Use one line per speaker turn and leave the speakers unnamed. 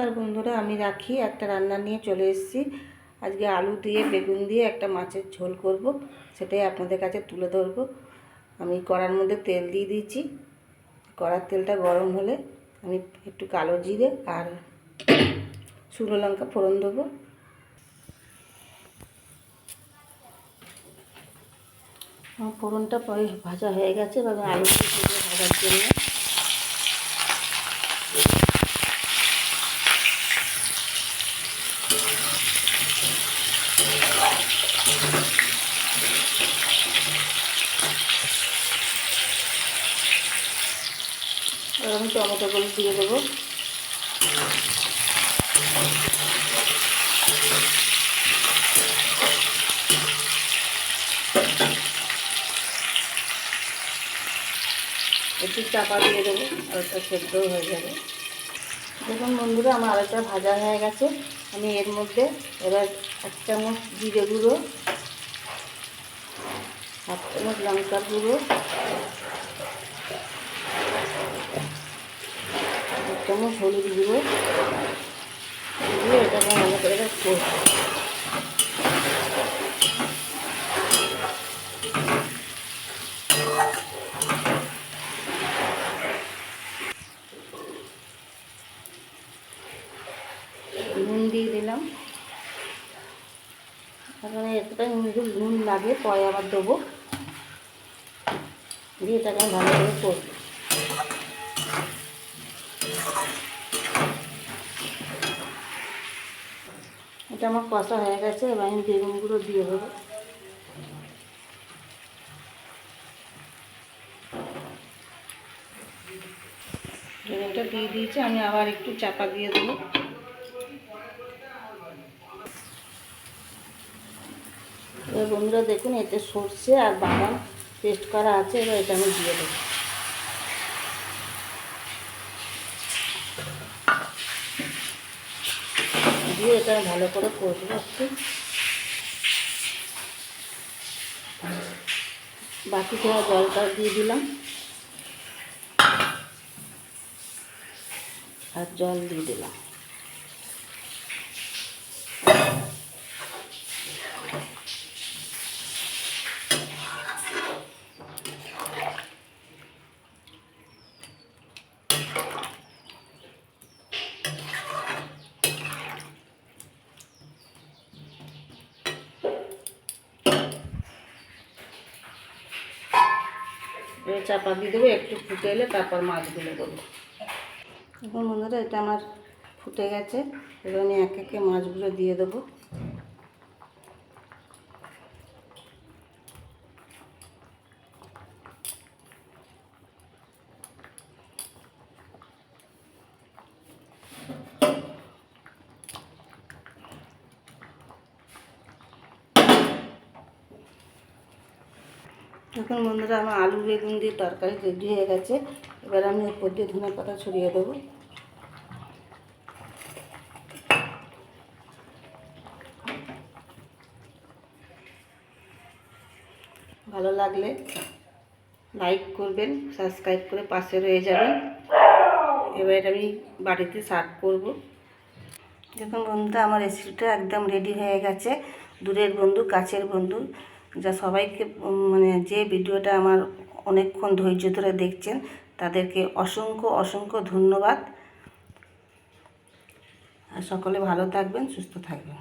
নমস্কার বন্ধুরা, আমি রাখি। একটা রান্না নিয়ে চলে এসেছি। আজকে আলু দিয়ে, বেগুন দিয়ে একটা মাছের ঝোল করব। সেটাই আপনাদের কাছে তুলে ধরবো। আমি কড়ার মধ্যে তেল দিয়ে দিয়েছি। কড়ার তেলটা গরম হলে আমি একটু কালো জিরে আর শুকনো লঙ্কা ফোড়ন দেবো। আমার ফোড়নটা পরে ভাজা হয়ে গেছে, এবার আলু ভাজার জন্য এবার আমি টমেটোগুলো দিয়ে দেবো। একটু চাপা দিয়ে দেবো আলুটা সেদ্ধও হয়ে যাবে। দেখুন বন্ধুরা, আমার আলুটা ভাজা হয়ে গেছে। আমি এর মধ্যে এবার এক চামচ জিরে গুঁড়ো, হাফ চামচ লঙ্কার গুঁড়ো এক চামচ হলুদ গুঁড়ো? দিয়ে এটাকে ভালো করে নুন দিয়ে দিলাম। এখন এতটা নুন লাগে, পরে আবার দেবো। দিয়ে এটাকে ভালো করে করব এটা আমার কষা হয়ে গেছে, এবার আমি বেগুনগুলো দিয়ে দেবো। বেগুনটা দিয়ে দিয়েছি, আমি আবার একটু চাপা দিয়ে দেবো। এবার বন্ধুরা দেখুন, এতে সর্ষে আর বাদাম পেস্ট করা আছে, এবার এটা আমি দিয়ে দেবো। দিয়ে এটা ভালো করে কষবো একটু বাকি দেওয়া জলটা দিয়ে দিলাম। আর জল দিয়ে দিলাম। এবার চাপা দিয়ে দেবো, একটু ফুটে এলে তারপর মাছগুলো দেবো। এখন বন্ধুরা, এটা আমার ফুটে গেছে। এবার আমি এক একে মাছগুলো দিয়ে দেবো। এখন বন্ধুরা আমার আলু বেগুন দিয়ে তরকারি রেডি হয়ে গেছে। এবার আমি উপর দিয়ে ধনে পাতা ছড়িয়ে দেবো। ভালো লাগলে লাইক করবেন, সাবস্ক্রাইব করে পাশে রয়ে যাবেন। এবার আমি বাড়িতে সার্ভ করব। দেখুন বন্ধুরা, আমার রেসিপিটা একদম রেডি হয়ে গেছে। দূরের বন্ধু, কাছের বন্ধু। যা সবাইকে মানে যে ভিডিওটা আমার অনেকক্ষণ ধৈর্য ধরে দেখছেন, তাদেরকে অসংখ্য অসংখ্য ধন্যবাদ। আর সকলে ভালো থাকবেন, সুস্থ থাকবেন।